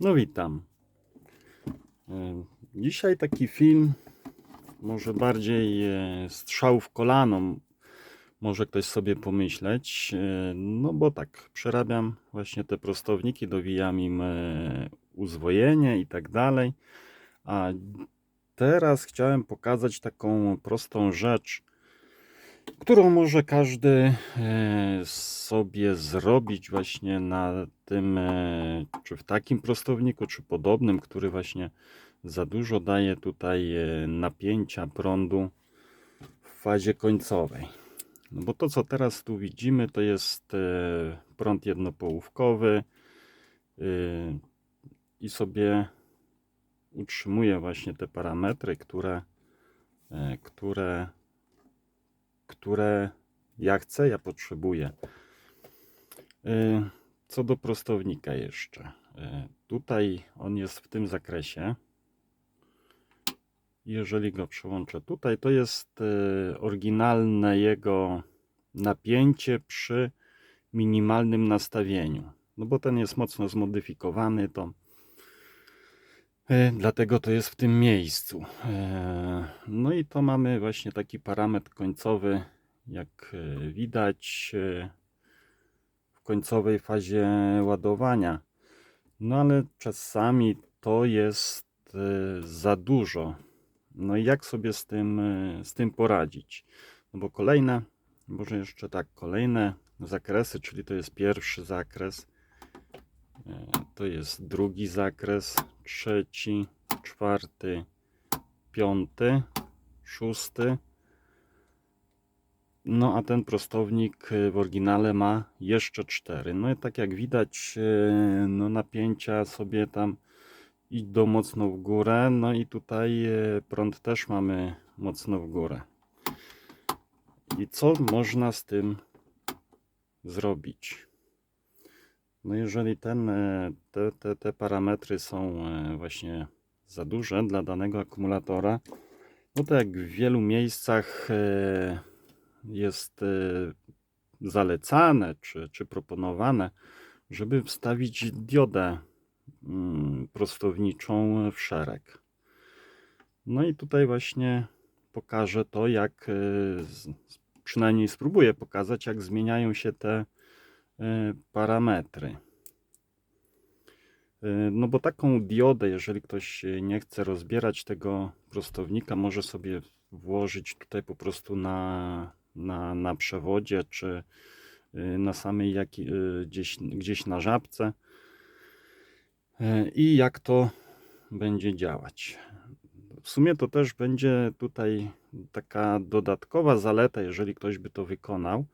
No witam. E, Dzisiaj taki film, może bardziej e, strzał w kolano, może ktoś sobie pomyśleć. E, No bo tak, przerabiam właśnie te prostowniki, dowijam im uzwojenie i tak dalej. A teraz chciałem pokazać taką prostą rzecz, którą może każdy e, sobie zrobić właśnie na tym, e, czy w takim prostowniku, czy podobnym, który właśnie za dużo daje tutaj e, napięcia prądu w fazie końcowej. No bo to, co teraz tu widzimy, to jest prąd jednopołówkowy i sobie utrzymuje właśnie te parametry, które, które które ja chcę, ja potrzebuję. Y, Co do prostownika jeszcze. Y, Tutaj on jest w tym zakresie. Jeżeli go przełączę tutaj, to jest y, oryginalne jego napięcie przy minimalnym nastawieniu. No bo ten jest mocno zmodyfikowany, to dlatego to jest w tym miejscu. E, No i to mamy właśnie taki parametr końcowy, jak e, widać e, w końcowej fazie ładowania. No ale czasami to jest e, za dużo. No i jak sobie z tym, e, z tym poradzić? No bo kolejne, może jeszcze tak, kolejne zakresy, czyli to jest pierwszy zakres, e, to jest drugi zakres, trzeci, czwarty, piąty, szósty. No a ten prostownik y, w oryginale ma jeszcze cztery. No i tak jak widać, y, no napięcia sobie tam idą mocno w górę. No i tutaj y, prąd też mamy mocno w górę. I co można z tym zrobić? No jeżeli ten, e, te, te, te parametry są e, właśnie za duże dla danego akumulatora, no to jak w wielu miejscach e, jest zalecane czy, czy proponowane, żeby wstawić diodę mm, prostowniczą w szereg. No i tutaj właśnie pokażę to, jak przynajmniej spróbuję pokazać, jak zmieniają się te parametry. E, No bo taką diodę, jeżeli ktoś nie chce rozbierać tego prostownika, może sobie włożyć tutaj po prostu na, na, na przewodzie, czy e, na samej jaki, e, gdzieś, gdzieś na żabce. I jak to będzie działać. W sumie to też będzie tutaj taka dodatkowa zaleta, jeżeli ktoś by to wykonał,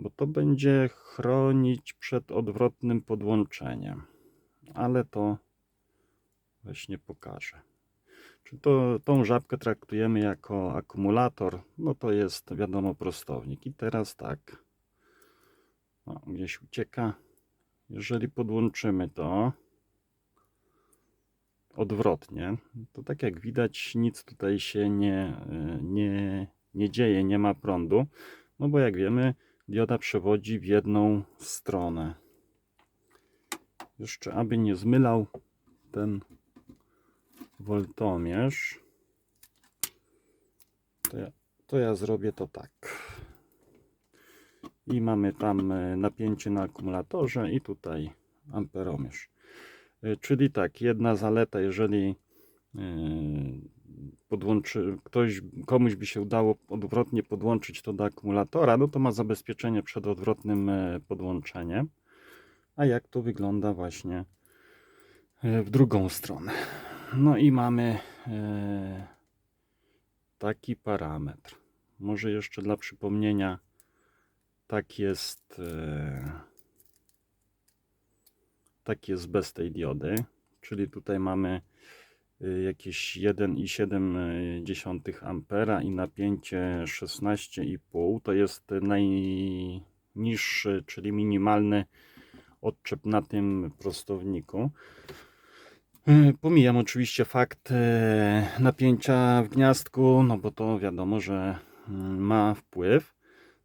bo to będzie chronić przed odwrotnym podłączeniem. Ale to właśnie pokażę. Czy to, tą żabkę traktujemy jako akumulator? No to jest wiadomo prostownik. I teraz tak. O, gdzieś ucieka. Jeżeli podłączymy to odwrotnie, to tak jak widać, nic tutaj się nie, nie, nie dzieje, nie ma prądu. No bo jak wiemy, dioda przewodzi w jedną stronę. Jeszcze aby nie zmylał ten woltomierz, to ja, to ja zrobię to tak. I mamy tam e, napięcie na akumulatorze i tutaj amperomierz. E, Czyli tak, jedna zaleta, jeżeli podłączy, ktoś, komuś by się udało odwrotnie podłączyć to do akumulatora, no to ma zabezpieczenie przed odwrotnym e, podłączeniem. A jak to wygląda właśnie e, w drugą stronę. No i mamy e, taki parametr. Może jeszcze dla przypomnienia, tak jest, tak jest bez tej diody, czyli tutaj mamy jakieś 1,7 ampera i napięcie 16,5 to jest najniższy, czyli minimalny odczep na tym prostowniku. Y, Pomijam oczywiście fakt napięcia w gniazdku, no bo to wiadomo, że ma wpływ.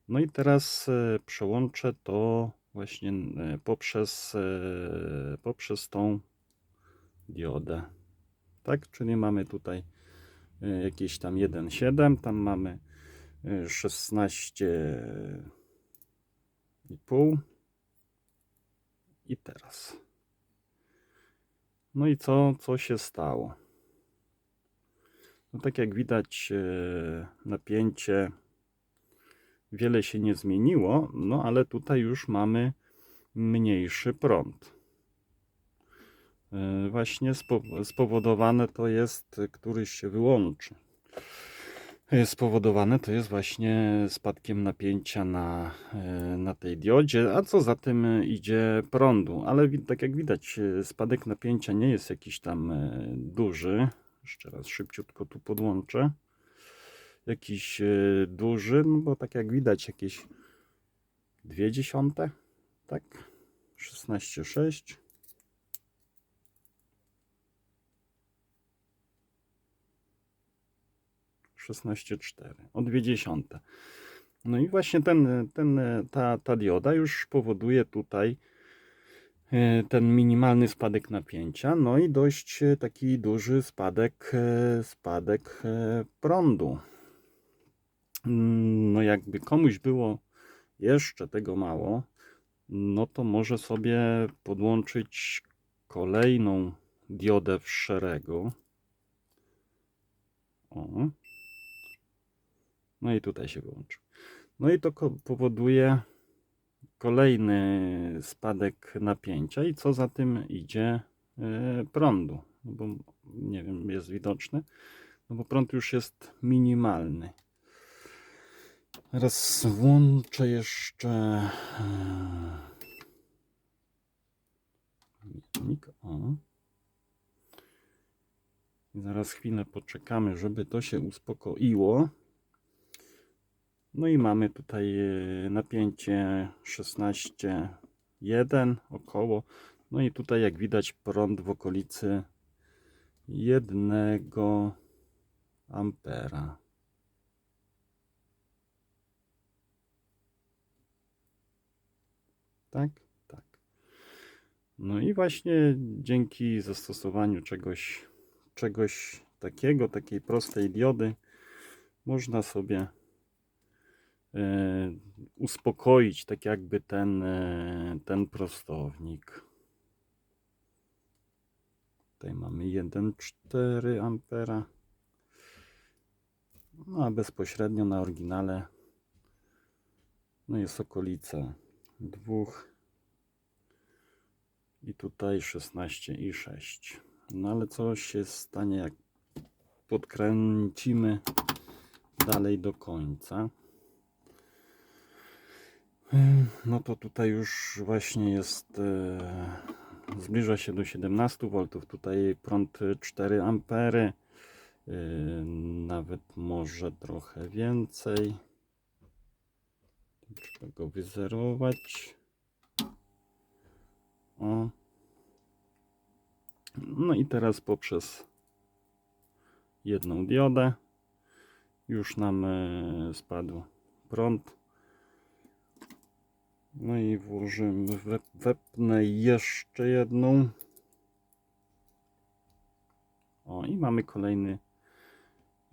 No i teraz przełączę to właśnie poprzez, poprzez tą diodę. Tak, czyli mamy tutaj e, jakieś tam 1,7, tam mamy e, 16,5 i teraz. No i co, co się stało? No tak jak widać, e, napięcie wiele się nie zmieniło, no ale tutaj już mamy mniejszy prąd. E, Właśnie spo- spowodowane to jest, któryś się wyłączy. E, Spowodowane to jest właśnie spadkiem napięcia na, e, na tej diodzie, a co za tym idzie prądu. Ale tak jak widać, spadek napięcia nie jest jakiś tam duży. Jeszcze raz szybciutko tu podłączę. Jakiś duży, no bo tak jak widać, jakieś dwie dziesiąte, tak? 16,6. Szesnaście cztery, o dwie dziesiąte. No i właśnie ten, ten, ta, ta dioda już powoduje tutaj e, ten minimalny spadek napięcia, no i dość e, taki duży spadek, e, spadek prądu. Mm, No jakby komuś było jeszcze tego mało, no to może sobie podłączyć kolejną diodę w szeregu. O. No i tutaj się wyłączy. No i to powoduje kolejny spadek napięcia i co za tym idzie e, prądu. No bo nie wiem, jest widoczny. No bo prąd już jest minimalny. Teraz włączę jeszcze e, miernik. O. I zaraz chwilę poczekamy, żeby to się uspokoiło. No i mamy tutaj e, napięcie 16,1 około. No i tutaj jak widać prąd w okolicy 1 ampera. Tak, tak. No i właśnie dzięki zastosowaniu czegoś, czegoś takiego, takiej prostej diody, można sobie uspokoić tak jakby ten, e, ten prostownik. Tutaj mamy 1,4 ampera. No a bezpośrednio na oryginale no jest okolica 2 i tutaj 16,6. No ale co się stanie jak podkręcimy dalej do końca? No to tutaj już właśnie jest, e, zbliża się do 17 V, tutaj prąd 4 ampery, e, nawet może trochę więcej. Trzeba go wyzerować. O. No i teraz poprzez jedną diodę już nam e, spadł prąd. No i włożymy, we- wepnę jeszcze jedną. O, i mamy kolejny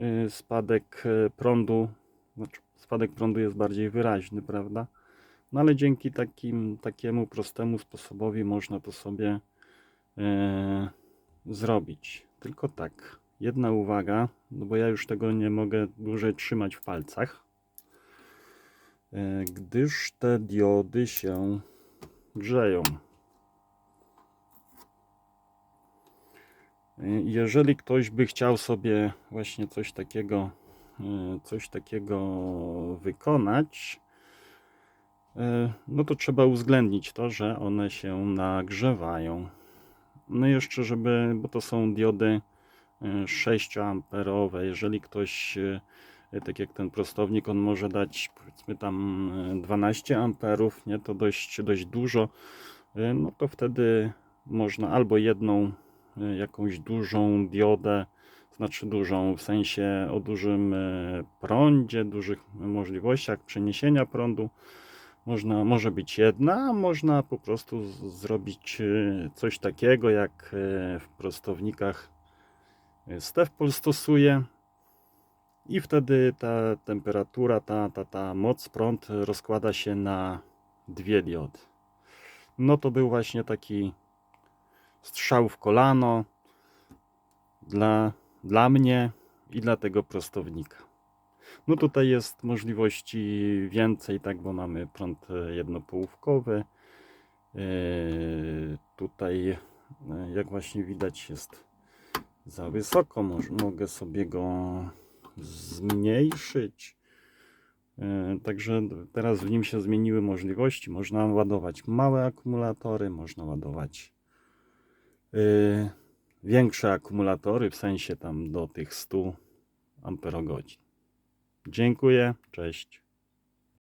y, spadek e, prądu. Znaczy, spadek prądu jest bardziej wyraźny, prawda? No ale dzięki takim, takiemu prostemu sposobowi można to sobie e, zrobić. Tylko tak, jedna uwaga, no bo ja już tego nie mogę dłużej trzymać w palcach gdyż te diody się grzeją. E, Jeżeli ktoś by chciał sobie właśnie coś takiego, e, coś takiego wykonać, e, no to trzeba uwzględnić to, że one się nagrzewają. No i jeszcze, żeby, bo to są diody e, 6 amperowe, jeżeli ktoś e, tak jak ten prostownik, on może dać powiedzmy tam e, 12 amperów, nie, to dość, dość dużo, E, no to wtedy można albo jedną e, jakąś dużą diodę, znaczy dużą w sensie o dużym e, prądzie, dużych możliwościach przeniesienia prądu, Można, może być jedna, a można po prostu zrobić e, coś takiego, jak e, w prostownikach e, Stefpol stosuje. I wtedy ta temperatura, ta, ta, ta moc, prąd rozkłada się na dwie diody. No to był właśnie taki strzał w kolano dla, dla mnie i dla tego prostownika. No tutaj jest możliwości więcej, tak, bo mamy prąd jednopołówkowy. E, Tutaj, jak właśnie widać, jest za wysoko. Moż- Mogę sobie go zmniejszyć. E, Także teraz w nim się zmieniły możliwości. Można ładować małe akumulatory, można ładować e, większe akumulatory, w sensie tam do tych 100 amperogodzin. Dziękuję, cześć.